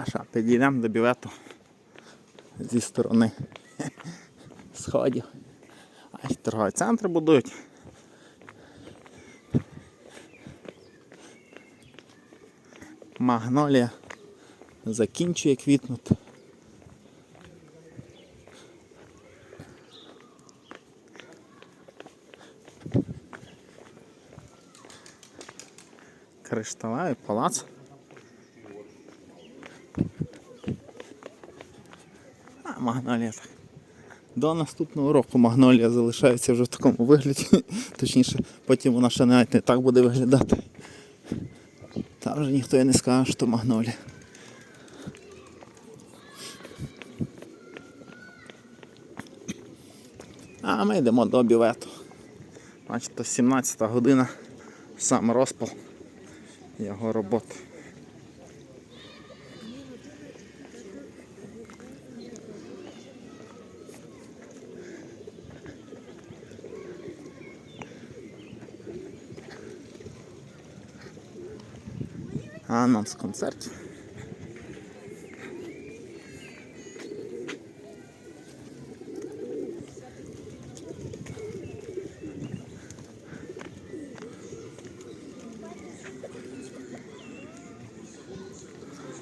А що, підійдемо до бівету зі сторони сходів. А й торговий центр будують. Магнолія закінчує квітнути. Кришталевий палац. Магнолія. До наступного року магнолія залишається вже в такому вигляді. Точніше, потім вона ще навіть не так буде виглядати. Та вже ніхто і не скаже, що магнолія. А ми йдемо до бівету. Бачите, 17 година, сам розпал його роботи. Анонс концертів.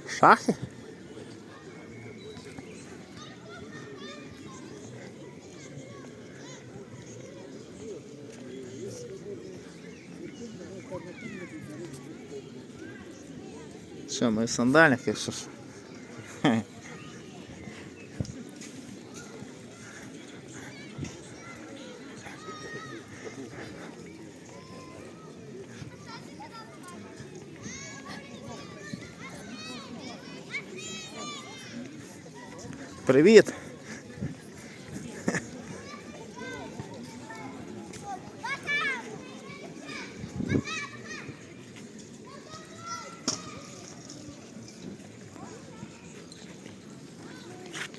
Шахи? Що, ми в сандалях, якщо ж. Привіт!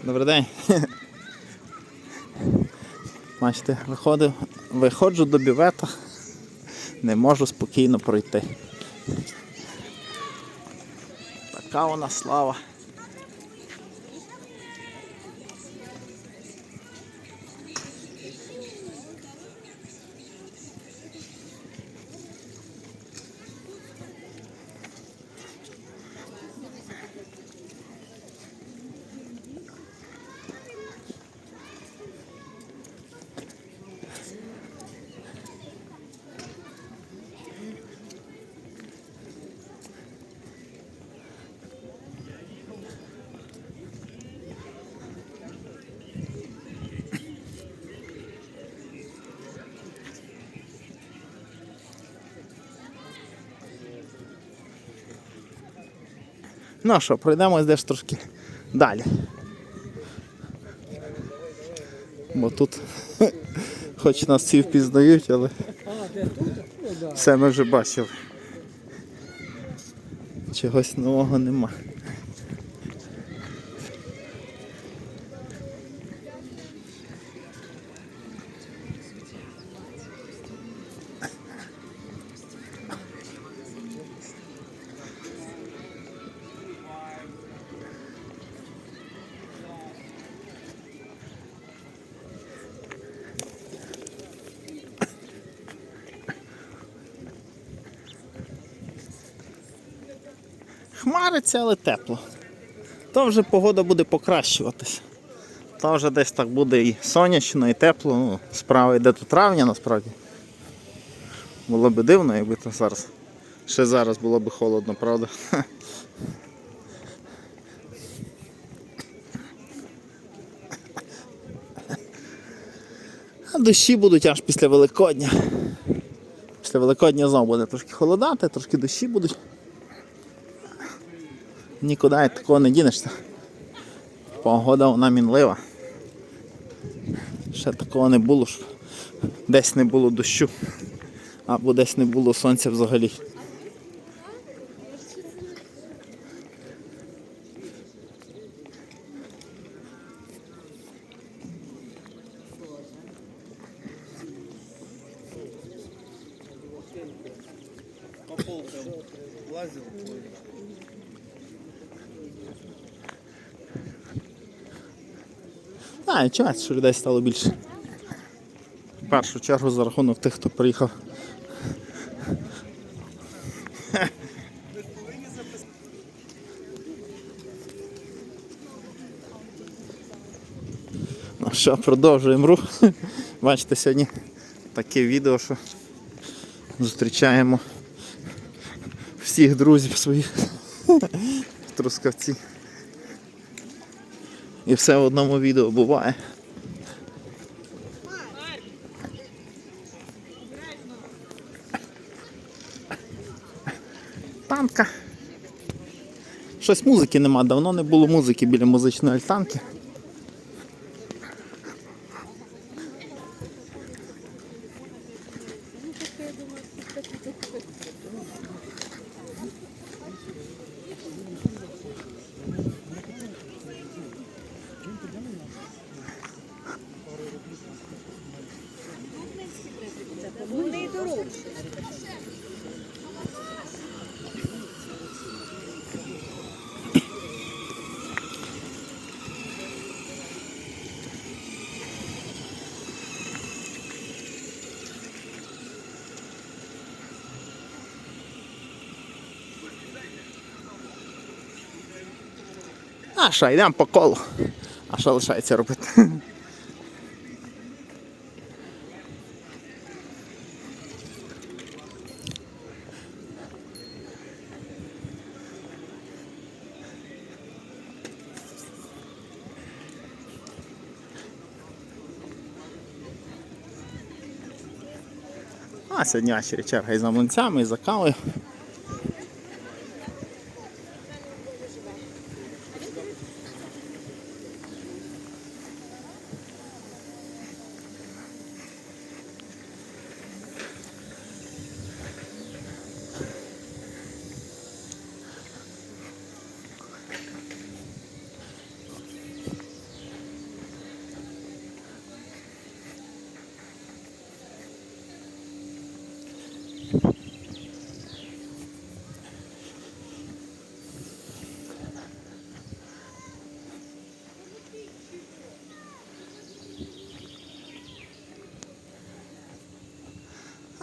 Добрий день. Бачите, виходив, виходжу до бювета, не можу спокійно пройти. Така вона слава. Ну що, пройдемо десь трошки далі. Бо тут, хоч нас всі впізнають, але все ми вже бачили. Чогось нового нема. Хмариться, але тепло. То вже погода буде покращуватися. То вже десь так буде і сонячно, і тепло. Ну, справа йде до травня насправді. Було б дивно, якби то зараз. Ще зараз було б холодно, правда? А дощі будуть аж після Великодня. Після Великодня знову буде трошки холодати, трошки дощі будуть. Нікуди такого не дінешся. Погода вона мінлива. Ще такого не було, що десь не було дощу, або десь не було сонця взагалі. По полкам лазил. А, нічого, що людей стало більше. В першу чергу за рахунок тих, хто приїхав. Ну що, продовжуємо рух. Бачите, сьогодні таке відео, що зустрічаємо всіх друзів своїх в Трускавці. І все в одному відео буває. Танка. Щось музики нема, давно не було музики біля музичної альтанки. Вони й дорожчі. А що, йдемо по колу. А що лишається робити? А сьогодні черга і за і за кавою.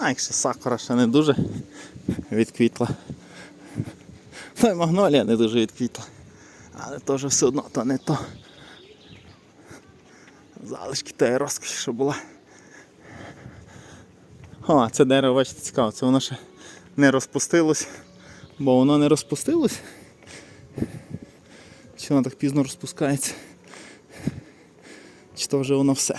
А якщо сакура ще не дуже відквітла. Ну і магнолія не дуже відквітла. Але теж все одно то не то. Залишки тієї розкоші, що була. О, це дерево, бачите, цікаво, це воно ще не розпустилось. Бо воно не розпустилось. Чи воно так пізно розпускається? Чи то вже воно все?